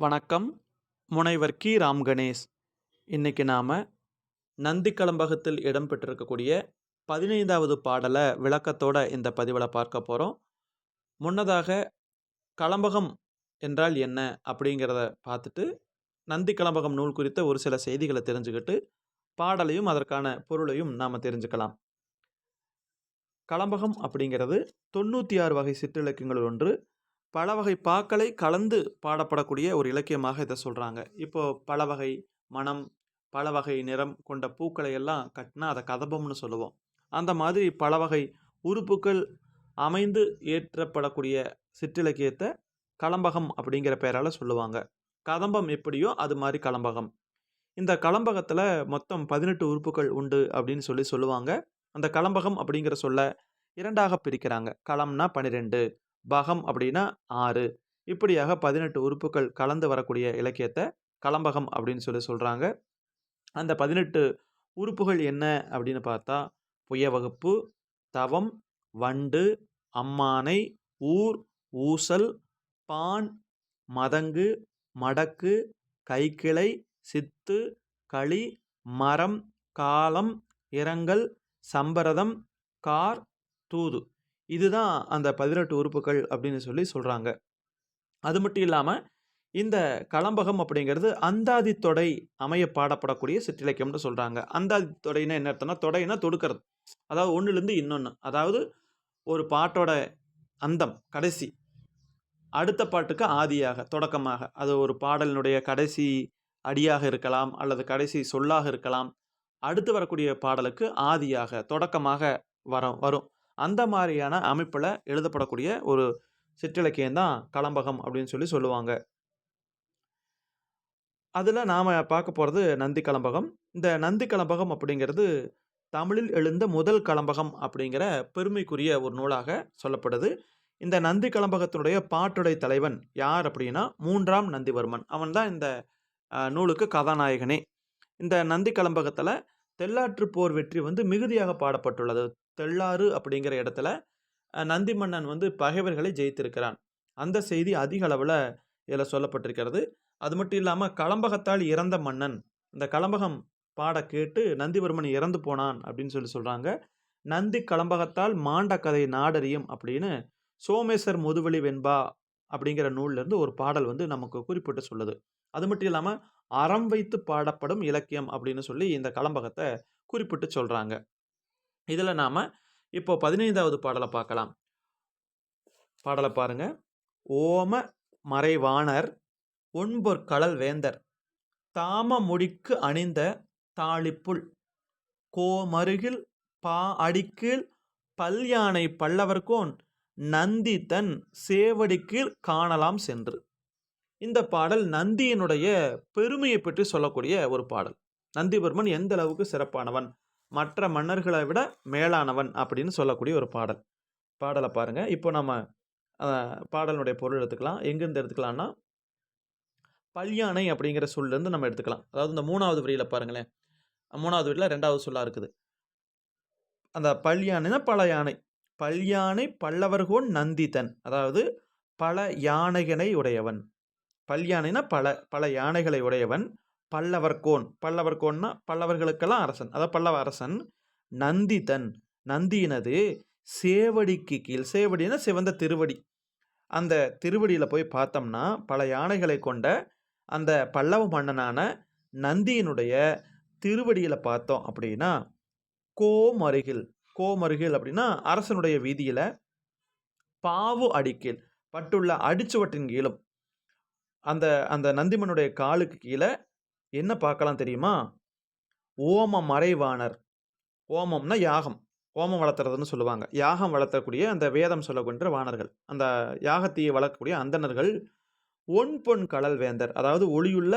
வணக்கம். முனைவர் கி. ராம் கணேஷ். இன்னைக்கு நாம் நந்திக்கலம்பகத்தில் இடம்பெற்றிருக்கக்கூடிய பதினைந்தாவது பாடலை விளக்கத்தோட இந்த பதிவில் பார்க்க போகிறோம் முன்னதாக கலம்பகம் என்றால் என்ன அப்படிங்கிறத பார்த்துட்டு நந்தி கலம்பகம் நூல் குறித்த ஒரு சில செய்திகளை தெரிஞ்சுக்கிட்டு பாடலையும் அதற்கான பொருளையும் நாம் தெரிஞ்சுக்கலாம். கலம்பகம் அப்படிங்கிறது தொண்ணூற்றி ஆறு வகை சிற்றிலக்கியங்களில் ஒன்று. பல வகை பாக்களை கலந்து பாடப்படக்கூடிய ஒரு இலக்கியமாக இதை சொல்கிறாங்க இப்போ பல வகை மனம் பல வகை நிறம் கொண்ட பூக்களை எல்லாம் கட்டினா அதை கதம்பம்னு சொல்லுவோம். அந்த மாதிரி பல வகை உறுப்புகள் அமைந்து ஏற்றப்படக்கூடிய சிற்றிலக்கியத்தை கலம்பகம் அப்படிங்கிற பெயரால் சொல்லுவாங்க. கதம்பம் எப்படியோ அது மாதிரி கலம்பகம். இந்த கலம்பகத்தில் மொத்தம் பதினெட்டு உறுப்புகள் உண்டு அப்படின்னு சொல்லி சொல்லுவாங்க. அந்த கலம்பகம் அப்படிங்கிற சொல்ல இரண்டாக பிரிக்கிறாங்க. களம்னா பன்னிரெண்டு பகம் அப்படின்னா ஆறு. இப்படியாக பதினெட்டு உறுப்புகள் கலந்து வரக்கூடிய இலக்கியத்தை கலம்பகம் அப்படின்னு சொல்லி சொல்கிறாங்க அந்த பதினெட்டு உறுப்புகள் என்ன அப்படின்னு பார்த்தா புய வகுப்பு தவம் வண்டு அம்மானை ஊர் ஊசல் பான் மதங்கு மடக்கு கைக்கிளை சித்து களி மரம் காலம் இரங்கல் சம்பரதம் கார் தூது. இதுதான் அந்த பதினெட்டு உறுப்புகள் அப்படின்னு சொல்லி சொல்கிறாங்க அது மட்டும் இல்லாமல் இந்த களம்பகம் அப்படிங்கிறது அந்தாதி தொடை அமைய பாடப்படக்கூடிய சிற்றிலக்கியம்னு சொல்கிறாங்க அந்தாதி தொடைன்னா என்ன அர்த்தம்னா தொடைனா தொடுக்கிறது. அதாவது ஒன்றுலேருந்து இன்னொன்று அதாவது ஒரு பாட்டோட அந்தம் கடைசி. அடுத்த பாட்டுக்கு ஆதியாக தொடக்கமாக. அது ஒரு பாடலினுடைய கடைசி அடியாக இருக்கலாம் அல்லது கடைசி சொல்லாக இருக்கலாம். அடுத்து வரக்கூடிய பாடலுக்கு ஆதியாக தொடக்கமாக வரும் வரும். அந்த மாதிரியான அமைப்பில் எழுதப்படக்கூடிய ஒரு சிற்றிலக்கியம் தான் கலம்பகம் அப்படின்னு சொல்லி சொல்லுவாங்க. அதில் நாம் பார்க்க போகிறது நந்தி கலம்பகம் இந்த நந்தி கலம்பகம் அப்படிங்கிறது தமிழில் எழுந்த முதல் கலம்பகம் அப்படிங்கிற பெருமைக்குரிய ஒரு நூலாக சொல்லப்படுது. இந்த நந்தி கலம்பகத்தினுடைய பாட்டுடை தலைவன் யார் அப்படின்னா மூன்றாம் நந்திவர்மன். அவன் தான் இந்த நூலுக்கு கதாநாயகனே. இந்த நந்தி கலம்பகத்தில் தெல்லாற்று போர் வெற்றி வந்து மிகுதியாக பாடப்பட்டுள்ளது. தெள்ளாறு அப்படிங்கிற இடத்துல நந்தி மன்னன் வந்து பகைவர்களை ஜெயித்திருக்கிறான். அந்த செய்தி அதிக அளவில் இதில் சொல்லப்பட்டிருக்கிறது. அது மட்டும் இல்லாமல் களம்பகத்தால் இறந்த மன்னன் இந்த களம்பகம் பாட கேட்டு நந்திவர்மன் இறந்து போனான் அப்படின்னு சொல்லி சொல்கிறாங்க நந்தி களம்பகத்தால் மாண்ட கதை நாடறியும் அப்படின்னு சோமேஸ்வர் முதுவலி வெண்பா அப்படிங்கிற நூல்லேருந்து ஒரு பாடல் வந்து நமக்கு குறிப்பிட்டு சொல்லுது. அது மட்டும் இல்லாமல் அறம் வைத்து பாடப்படும் இலக்கியம் அப்படின்னு சொல்லி இந்த களம்பகத்தை குறிப்பிட்டு சொல்கிறாங்க இதில் நாம் இப்போ பதினைந்தாவது பாடலை பார்க்கலாம் பாடலை பாருங்க. ஓம மறைவாணர் ஒன்பொற்களல் வேந்தர் தாம முடிக்கு அணிந்த தாளிப்புள் கோமருகில் பா அடிக்கீழ் பல்யானை பல்லவர்கோன் நந்தி தன் சேவடிக்கீழ் காணலாம் சென்று. இந்த பாடல் நந்தியினுடைய பெருமையை பற்றி சொல்லக்கூடிய ஒரு பாடல். நந்திபெருமன் எந்த அளவுக்கு சிறப்பானவன்? மற்ற மன்னர்களை விட மேலானவன் அப்படின்னு சொல்லக்கூடிய ஒரு பாடல். பாடலை பாருங்கள் இப்போ நம்ம அஹ், பாடலினுடைய பொருள் எடுத்துக்கலாம். எங்கேருந்து எடுத்துக்கலாம்னா பல்யானை அப்படிங்கிற சொல்லேருந்து நம்ம எடுத்துக்கலாம். அதாவது இந்த மூணாவது வரியில் பாருங்களேன். மூணாவது வரியில் ரெண்டாவது சொல்லா இருக்குது. அந்த பல்யானைனா பல யானை. பல்யானை பல்லவர்கோன் நந்திதன். அதாவது பல யானைகளை உடையவன். பல்யானைனா பல பல யானைகளை உடையவன். பல்லவர்கோன். பல்லவர்கோன்னா பல்லவர்களுக்கெல்லாம் அரசன். அதாவது பல்லவ அரசன் நந்திதன். நந்தியினது சேவடிக்கு கீழ். சேவடினா சிவந்த திருவடி. அந்த திருவடியில் போய் பார்த்தோம்னா பல யானைகளை கொண்ட அந்த பல்லவ மன்னனான நந்தியினுடைய திருவடியில் பார்த்தோம் அப்படின்னா கோமருகில். கோமருகில் அப்படின்னா அரசனுடைய வீதியில் பாவு அடிக்கீழ். பட்டுள்ள அடிச்சுவட்டின் கீழும். அந்த அந்த நந்திமனுடைய காலுக்கு கீழே என்ன பார்க்கலாம் தெரியுமா? ஓம மறைவாணர். ஓமம்னா யாகம். ஓமம் வளர்த்துறதுன்னு சொல்லுவாங்க. யாகம் வளர்த்தக்கூடிய அந்த வேதம் சொல்லக்கூடிய வாணர்கள். அந்த யாகத்தையை வளர்க்கக்கூடிய அந்தணர்கள். ஒன் பொன் கடல் வேந்தர். அதாவது ஒளியுள்ள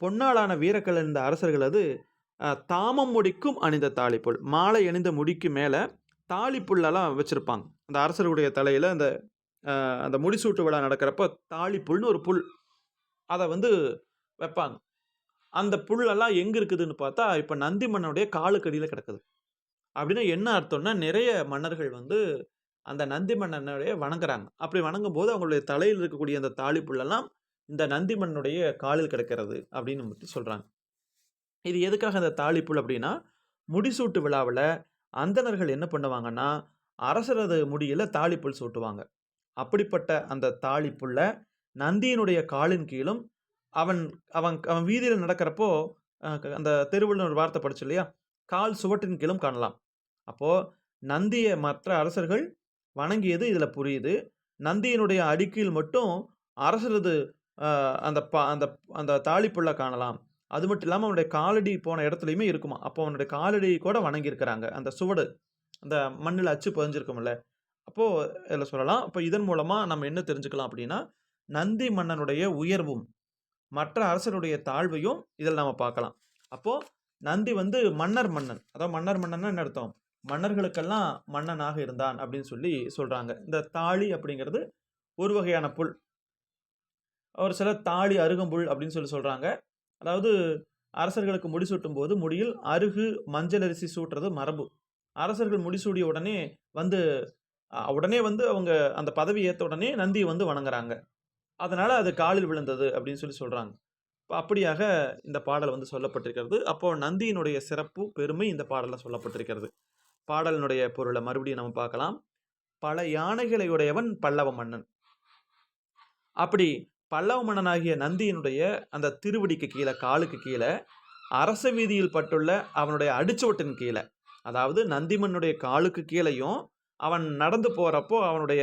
பொன்னாளான வீரக்கல் இருந்த அரசர்களது தாமம் முடிக்கும் அணிந்த தாளிப்புல். மாலை அணிந்த முடிக்கு மேலே தாளிப்புல்லெல்லாம் வச்சுருப்பாங்க. அந்த அரசருடைய தலையில் அந்த அந்த முடிசூட்டு விழா நடக்கிறப்ப தாளிப்புல்னு ஒரு புல். அதை வந்து வைப்பாங்க. அந்த புல்லெல்லாம் எங்கே இருக்குதுன்னு பார்த்தா இப்போ நந்தி மன்னனுடைய காலுக்கடியில் கிடக்குது அப்படின்னா என்ன அர்த்தம்னா நிறைய மன்னர்கள் வந்து அந்த நந்தி மன்னனுடைய வணங்குறாங்க அப்படி வணங்கும் போது அவங்களுடைய தலையில் இருக்கக்கூடிய அந்த தாலி புல்லெல்லாம் இந்த நந்தி மன்னனுடைய காலில் கிடக்கிறது அப்படின்னு பத்தி சொல்றாங்க. இது எதுக்காக அந்த தாலிப்புல் அப்படின்னா, முடிசூட்டு விழாவில் அந்தணர்கள் என்ன பண்ணுவாங்கன்னா, அரசரது முடியில் தாலிப்புல் சூட்டுவாங்க. அப்படிப்பட்ட அந்த தாலிப்புல்ல நந்தியினுடைய காலின் கீழும், அவன் அவன் அவன் வீதியில் நடக்கிறப்போ, அந்த தெருவில் ஒரு வார்த்தை படிச்சு இல்லையா? கால் சுவட்டின் கீழும் காணலாம். அப்போது நந்தியை மற்ற அரசர்கள் வணங்கியது இதில் புரியுது. நந்தியினுடைய அடிக்கீழ் மட்டும் அரசரது அந்த ப அந்த அந்த தாளிப்புள்ள காணலாம். அது மட்டும் இல்லாமல் அவனுடைய காலடி போன இடத்துலையுமே இருக்குமா அப்போ அவனுடைய காலடி கூட வணங்கியிருக்கிறாங்க. அந்த சுவடு, அந்த மண்ணில் அச்சு பதிஞ்சிருக்கும்ல. அப்போது இதில் சொல்லலாம். இப்போ இதன் மூலமாக நம்ம என்ன தெரிஞ்சுக்கலாம் அப்படின்னா, நந்தி மன்னனுடைய உயர்வும், மற்ற அரசருடைய தாழ்வையும் இதில் நாம் பார்க்கலாம். அப்போது நந்தி வந்து மன்னர் மன்னன். அதாவது மன்னர் மன்னன்னா என்ன அர்த்தம்? மன்னர்களுக்கெல்லாம் மன்னனாக இருந்தான் அப்படின்னு சொல்லி சொல்கிறாங்க இந்த தாளி அப்படிங்கிறது ஒரு வகையான புல். ஒரு சில தாளி அருகம்புல் அப்படின்னு சொல்லி சொல்கிறாங்க அதாவது அரசர்களுக்கு முடிசூட்டும்போது முடியில் அருகு, மஞ்சள் அரிசி சூட்டுறது மரபு. அரசர்கள் முடிசூடிய உடனே வந்து உடனே வந்து அவங்க அந்த பதவி ஏற்ற உடனே நந்தியை வந்து வணங்குறாங்க. அதனால் அது காலில் விழுந்தது அப்படின்னு சொல்லி சொல்கிறாங்க அப்படியாக இந்த பாடல் வந்து சொல்லப்பட்டிருக்கிறது. அப்போ நந்தியினுடைய சிறப்பு, பெருமை இந்த பாடலில் சொல்லப்பட்டிருக்கிறது. பாடலினுடைய பொருளை மறுபடியும் நம்ம பார்க்கலாம். பல யானைகளை உடையவன் பல்லவ மன்னன். அப்படி பல்லவ மன்னனாகிய நந்தியினுடைய அந்த திருவடிக்கு கீழே காலுக்கு கீழே அரச வீதியில் பட்டுள்ள அவனுடைய அடிச்சுவட்டின் கீழே அதாவது நந்திமன்னுடைய காலுக்கு கீழேயும் அவன் நடந்து போகிறப்போ அவனுடைய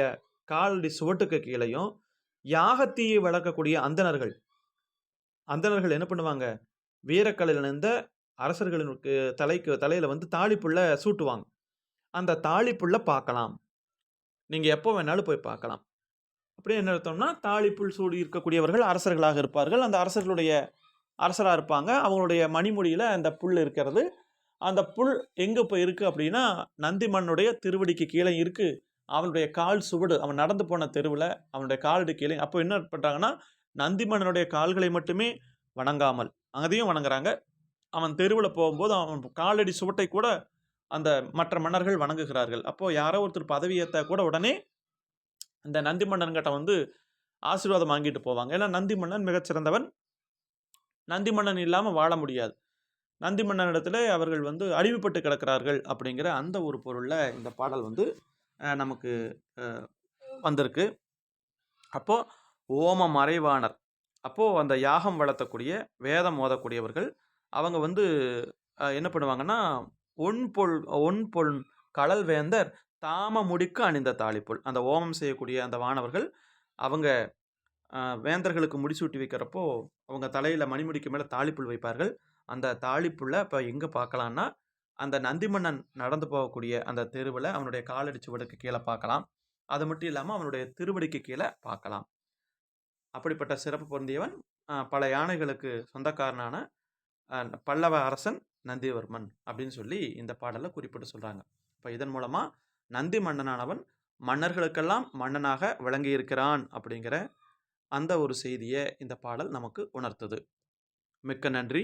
காலடி சுவட்டுக்கு கீழேயும் யாகத்தீயை வளர்க்கக்கூடிய அந்தணர்கள் அந்தணர்கள் என்ன பண்ணுவாங்க? வீரக்கலையில் இருந்த அரசர்களுக்கு தலைக்கு தலையில் வந்து தாளிப்புள்ள சூட்டுவாங்க. அந்த தாளிப்புள்ள பார்க்கலாம். நீங்கள் எப்போ வேணாலும் போய் பார்க்கலாம். அப்படியே என்ன அர்த்தம்னா, தாளிப்புள் சூடி இருக்கக்கூடியவர்கள் அரசர்களாக இருப்பார்கள். அந்த அரசர்களுடைய அரசராக இருப்பாங்க. அவங்களுடைய மணிமொழியில் அந்த புல் இருக்கிறது. அந்த புல் எங்கே இப்போ இருக்குது அப்படின்னா, நந்தி திருவடிக்கு கீழே இருக்குது அவனுடைய கால் சுவடு, அவன் நடந்து போன தெருவில் அவனுடைய காலடி கீழே அப்போ என்ன பண்ணுறாங்கன்னா நந்தி மன்னனுடைய கால்களை மட்டுமே வணங்காமல், அதையும் வணங்குறாங்க. அவன் தெருவில் போகும்போது அவன் காலடி சுவட்டை கூட அந்த மற்ற மன்னர்கள் வணங்குகிறார்கள். அப்போ யாரோ ஒருத்தர் பதவி கூட உடனே இந்த நந்தி மன்னன்கிட்ட வந்து ஆசீர்வாதம் வாங்கிட்டு போவாங்க. ஏன்னா நந்தி மன்னன் மிகச்சிறந்தவன் நந்தி மன்னன் இல்லாமல் வாழ முடியாது. நந்தி மன்னனிடத்துல அவர்கள் வந்து அழிவுபட்டு கிடக்கிறார்கள் அப்படிங்கிற அந்த ஒரு பொருளில் இந்த பாடல் வந்து நமக்கு வந்திருக்கு. அப்போது ஓம மறைவாணர். அப்போது அந்த யாகம் வளர்த்தக்கூடிய, வேதம் ஓதக்கூடியவர்கள், அவங்க வந்து என்ன பண்ணுவாங்கன்னா, ஒன்பொல் பொல் கடல் வேந்தர் தாம முடிக்கு அணிந்த தாளிப்புள் அந்த ஓமம் செய்யக்கூடிய அந்த வானவர்கள், அவங்க வேந்தர்களுக்கு முடிசூட்டி வைக்கிறப்போ, அவங்க தலையில் மணிமுடிக்கு மேலே தாளிப்புள் வைப்பார்கள். அந்த தாலிப்புல்ல இப்போ எங்கே பார்க்கலான்னா, அந்த நந்தி மன்னன் நடந்து போகக்கூடிய அந்த தெருவில் அவனுடைய காலடி சுவடுக்கு கீழே பார்க்கலாம். அது மட்டும் இல்லாமல் அவனுடைய திருவடிக்கு கீழே பார்க்கலாம். அப்படிப்பட்ட சிறப்பு பொருந்தியவன், பல யானைகளுக்கு சொந்தக்காரனான பல்லவ அரசன் நந்திவர்மன் அப்படின்னு சொல்லி இந்த பாடலில் குறிப்பிட்டு சொல்கிறாங்க இப்போ இதன் மூலமாக நந்தி மன்னனானவன் மன்னர்களுக்கெல்லாம் மன்னனாக விளங்கியிருக்கிறான் அப்படிங்கிற அந்த ஒரு செய்தியை இந்த பாடல் நமக்கு உணர்த்துது. மிக்க நன்றி.